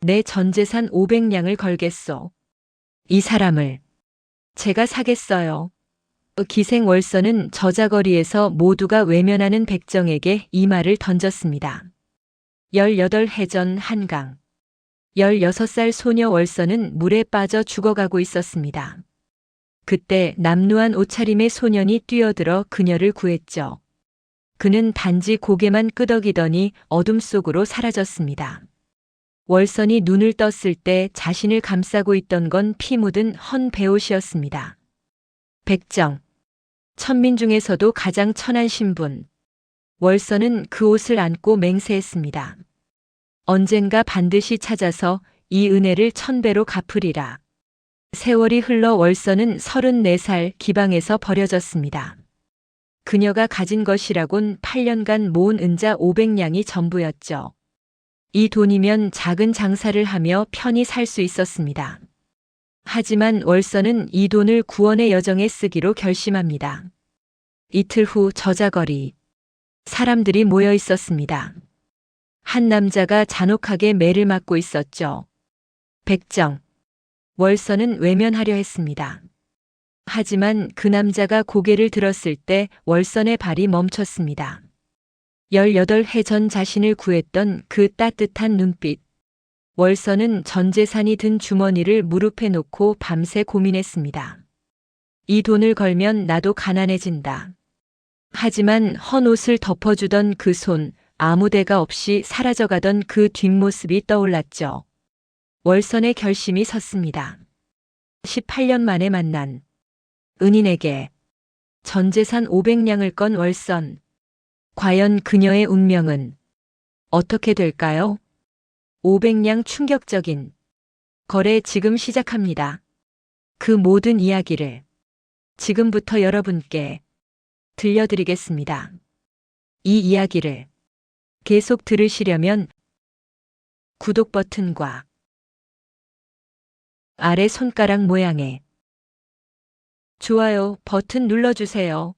내 전 재산 500냥을 걸겠소. 이 사람을 제가 사겠어요. 기생월서는 저자거리에서 모두가 외면하는 백정에게 이 말을 던졌습니다. 18해전 한강. 16살 소녀 월서는 물에 빠져 죽어가고 있었습니다. 그때 남루한 옷차림의 소년이 뛰어들어 그녀를 구했죠. 그는 단지 고개만 끄덕이더니 어둠 속으로 사라졌습니다. 월선이 눈을 떴을 때 자신을 감싸고 있던 건 피 묻은 헌 배옷이었습니다. 백정. 천민 중에서도 가장 천한 신분. 월선은 그 옷을 안고 맹세했습니다. 언젠가 반드시 찾아서 이 은혜를 천배로 갚으리라. 세월이 흘러 월선은 34살 기방에서 버려졌습니다. 그녀가 가진 것이라곤 8년간 모은 은자 500냥이 전부였죠. 이 돈이면 작은 장사를 하며 편히 살 수 있었습니다. 하지만 월선은 이 돈을 구원의 여정에 쓰기로 결심합니다. 이틀 후 저자거리. 사람들이 모여 있었습니다. 한 남자가 잔혹하게 매를 맞고 있었죠. 백정. 월선은 외면하려 했습니다. 하지만 그 남자가 고개를 들었을 때 월선의 발이 멈췄습니다. 18해 전 자신을 구했던 그 따뜻한 눈빛. 월선은 전 재산이 든 주머니를 무릎에 놓고 밤새 고민했습니다. 이 돈을 걸면 나도 가난해진다. 하지만 헌 옷을 덮어주던 그 손, 아무 데가 없이 사라져가던 그 뒷모습이 떠올랐죠. 월선의 결심이 섰습니다. 18년 만에 만난 은인에게 전 재산 500냥을 건 월선. 과연 그녀의 운명은 어떻게 될까요? 500냥 충격적인 거래 지금 시작합니다. 그 모든 이야기를 지금부터 여러분께 들려드리겠습니다. 이 이야기를 계속 들으시려면 구독 버튼과 아래 손가락 모양의 좋아요 버튼 눌러주세요.